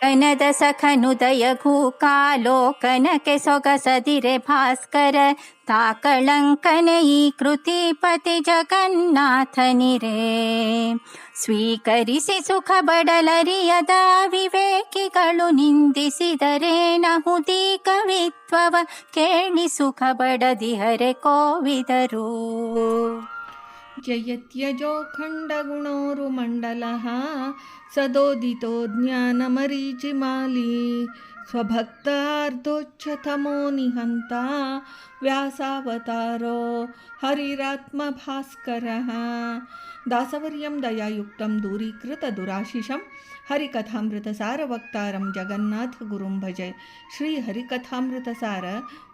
ಕನದ ಸಖನುದಯ ಕಾಲೋಕನಕ್ಕೆ ಸೊಗಸದಿರೆ ಭಾಸ್ಕರ ತಾಕಳಂಕನ ಈ ಕೃತಿ ಪತಿ ಜಗನ್ನಾಥನಿರೇ. ಸ್ವೀಕರಿಸಿ ಸುಖ ಬಡಲರಿಯದ ವಿವೇಕಿಗಳು ನಿಂದಿಸಿದರೆ ನಹುದಿ ಕವಿತ್ವವ ಕೇಳಿ ಸುಖ ಬಡದಿಹರೆ ಕೋವಿದರು. जयत्यजोखण्डगुणोरुमण्डलः सदोदितो ज्ञानमरीचिमाली स्वभक्तार्धोच्छतमो निहन्ता व्यासावतारो हरिरात्मभास्करः दासवर्यं दयायुक्तं दूरीकृतदुराशिषं ಹರಿಕಥಾಮೃತಸಾರವಕ್ತಾರಂ ಜಗನ್ನಾಥ ಗುರುಂ ಭಜೆ ಶ್ರೀ ಹರಿಕಥಾಮೃತಸಾರ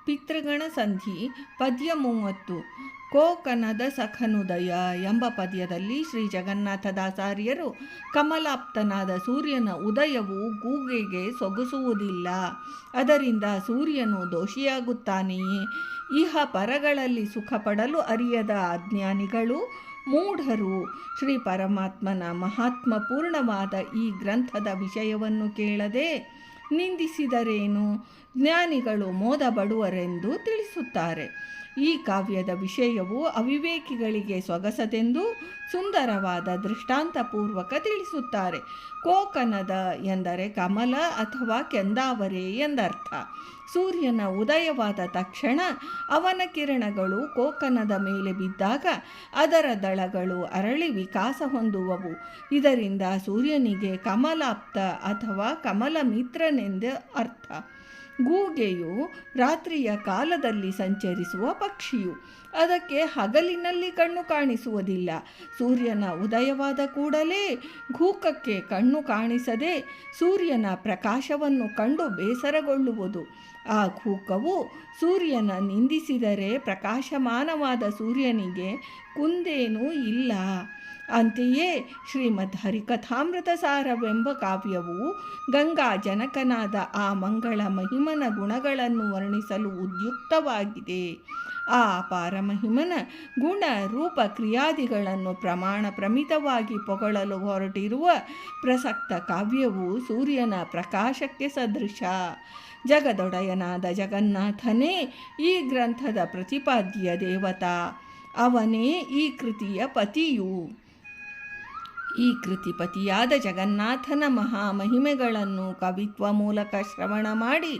ಪಿತೃಗಣಸಂಧಿ ಪದ್ಯ ಮೂವತ್ತು ಕೋಕನದ ಸಖನುದಯ ಎಂಬ ಪದ್ಯದಲ್ಲಿ ಶ್ರೀ ಜಗನ್ನಾಥದಾಸಾರ್ಯರು ಕಮಲಾಪ್ತನಾದ ಸೂರ್ಯನ ಉದಯವು ಗೂಗೆಗೆ ಸೊಗಸುವುದಿಲ್ಲ. ಅದರಿಂದ ಸೂರ್ಯನು ದೋಷಿಯಾಗುತ್ತಾನೆಯೇ? ಇಹ ಪರಗಳಲ್ಲಿ ಸುಖ ಪಡಲು ಅರಿಯದ ಅಜ್ಞಾನಿಗಳು ಮೂಢರು. ಶ್ರೀ ಪರಮಾತ್ಮನ ಮಹಾತ್ಮ ಪೂರ್ಣವಾದ ಈ ಗ್ರಂಥದ ವಿಷಯವನ್ನು ಕೇಳದೆ ನಿಂದಿಸಿದರೇನು? ಜ್ಞಾನಿಗಳು ಮೋದ ಬಡುವರೆಂದು ತಿಳಿಸುತ್ತಾರೆ. ಈ ಕಾವ್ಯದ ವಿಷಯವು ಅವಿವೇಕಿಗಳಿಗೆ ಸೊಗಸದೆಂದು ಸುಂದರವಾದ ದೃಷ್ಟಾಂತಪೂರ್ವಕ ತಿಳಿಸುತ್ತಾರೆ. ಕೋಕನದ ಎಂದರೆ ಕಮಲ ಅಥವಾ ಕೆಂದಾವರೆ ಎಂದರ್ಥ. ಸೂರ್ಯನ ಉದಯವಾದ ತಕ್ಷಣ ಅವನ ಕಿರಣಗಳು ಕೋಕನದ ಮೇಲೆ ಬಿದ್ದಾಗ ಅದರ ದಳಗಳು ಅರಳಿ ವಿಕಾಸ ಹೊಂದುವವು. ಇದರಿಂದ ಸೂರ್ಯನಿಗೆ ಕಮಲಾಪ್ತ ಅಥವಾ ಕಮಲ ಮಿತ್ರನೆಂದು ಅರ್ಥ. ಗೂಗೆಯು ರಾತ್ರಿಯ ಕಾಲದಲ್ಲಿ ಸಂಚರಿಸುವ ಪಕ್ಷಿಯು. ಅದಕ್ಕೆ ಹಗಲಿನಲ್ಲಿ ಕಣ್ಣು ಕಾಣಿಸುವುದಿಲ್ಲ. ಸೂರ್ಯನ ಉದಯವಾದ ಕೂಡಲೇ ಘೂಕಕ್ಕೆ ಕಣ್ಣು ಕಾಣಿಸದೆ ಸೂರ್ಯನ ಪ್ರಕಾಶವನ್ನು ಕಂಡು ಬೇಸರಗೊಳ್ಳುವುದು. ಆ ಘೂಕವು ಸೂರ್ಯನ ನಿಂದಿಸಿದರೆ ಪ್ರಕಾಶಮಾನವಾದ ಸೂರ್ಯನಿಗೆ ಕುಂದೇನೂ ಇಲ್ಲ. ಅಂತೆಯೇ ಶ್ರೀಮದ್ ಹರಿಕಥಾಮೃತ ಸಾರವೆಂಬ ಕಾವ್ಯವು ಗಂಗಾ ಜನಕನಾದ ಆ ಮಂಗಳ ಮಹಿಮನ ಗುಣಗಳನ್ನು ವರ್ಣಿಸಲು ಉದ್ಯುಕ್ತವಾಗಿದೆ. ಆ ಅಪಾರ ಮಹಿಮನ ಗುಣ ರೂಪ ಕ್ರಿಯಾದಿಗಳನ್ನು ಪ್ರಮಾಣ ಪ್ರಮಿತವಾಗಿ ಪೊಗಳಲು ಹೊರಟಿರುವ ಪ್ರಸಕ್ತ ಕಾವ್ಯವು ಸೂರ್ಯನ ಪ್ರಕಾಶಕ್ಕೆ ಸದೃಶ. ಜಗದೊಡೆಯನಾದ ಜಗನ್ನಾಥನೇ ಈ ಗ್ರಂಥದ ಪ್ರತಿಪಾದ್ಯ ದೇವತಾ. ಅವನೇ ಈ ಕೃತಿಯ ಪತಿಯು. ಈ ಕೃತಿಪತಿಯಾದ ಜಗನ್ನಾಥನ ಮಹಾಮಹಿಮೆಗಳನ್ನು ಕವಿತ್ವ ಮೂಲಕ ಶ್ರವಣ ಮಾಡಿ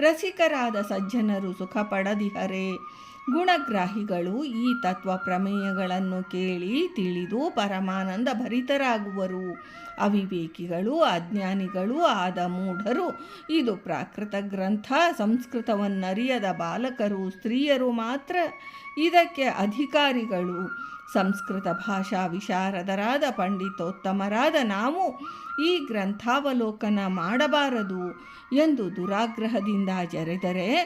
ರಸಿಕರಾದ ಸಜ್ಜನರು ಸುಖ ಪಡದಿಹರೆ ಗುಣಗ್ರಾಹಿಗಳು ಈ ತತ್ವ ಪ್ರಮೇಯಗಳನ್ನು ಕೇಳಿ ತಿಳಿದು ಪರಮಾನಂದ ಭರಿತರಾಗುವರು. ಅವಿವೇಕಿಗಳು, ಅಜ್ಞಾನಿಗಳು ಆದ ಮೂಢರು. ಇದು ಪ್ರಾಕೃತ ಗ್ರಂಥ, ಸಂಸ್ಕೃತವನ್ನರಿಯದ ಬಾಲಕರು, ಸ್ತ್ರೀಯರು ಮಾತ್ರ. ಇದಕ್ಕೆ ಅಧಿಕಾರಿಗಳು. ಸಂಸ್ಕೃತ ಭಾಷಾ ವಿಶಾರದರಾದ ಪಂಡಿತೋತ್ತಮರಾದ ನಾವು ಈ ಗ್ರಂಥಾವಲೋಕನ ಮಾಡಬಾರದು ಎಂದು ದುರಾಗ್ರಹದಿಂದ ಜರೆದರೆ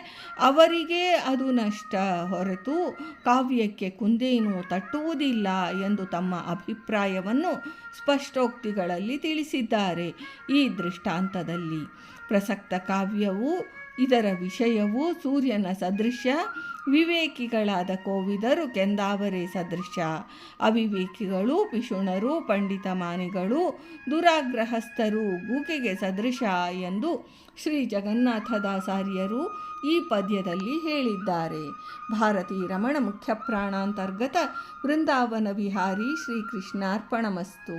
ಅವರಿಗೆ ಅದು ನಷ್ಟ ಹೊರತು ಕಾವ್ಯಕ್ಕೆ ಕುಂದೇನೂ ತಟ್ಟುವುದಿಲ್ಲ ಎಂದು ತಮ್ಮ ಅಭಿಪ್ರಾಯವನ್ನು ಸ್ಪಷ್ಟೋಕ್ತಿಗಳಲ್ಲಿ ತಿಳಿಸಿದ್ದಾರೆ ಈ ದೃಷ್ಟಾಂತದಲ್ಲಿ. ಪ್ರಸಕ್ತ ಕಾವ್ಯವು ಇದರ ವಿಷಯವು ಸೂರ್ಯನ ಸದೃಶ್ಯ ವಿವೇಕಿಗಳಾದ ಕೋವಿದರು ಕೆಂದಾವರೆ ಸದೃಶ್ಯ ಅವಿವೇಕಿಗಳು, ಪಿಶುಣರು ಪಂಡಿತ ಮಾನಿಗಳು ದುರಾಗ್ರಹಸ್ಥರು ಗೂಕೆಗೆ ಸದೃಶ ಎಂದು ಶ್ರೀ ಜಗನ್ನಾಥದಾಸಾರ್ಯರು ಈ ಪದ್ಯದಲ್ಲಿ ಹೇಳಿದ್ದಾರೆ. ಭಾರತೀ ರಮಣ ಮುಖ್ಯ ಪ್ರಾಣಾಂತರ್ಗತ ವೃಂದಾವನ ವಿಹಾರಿ ಶ್ರೀಕೃಷ್ಣಾರ್ಪಣಮಸ್ತು.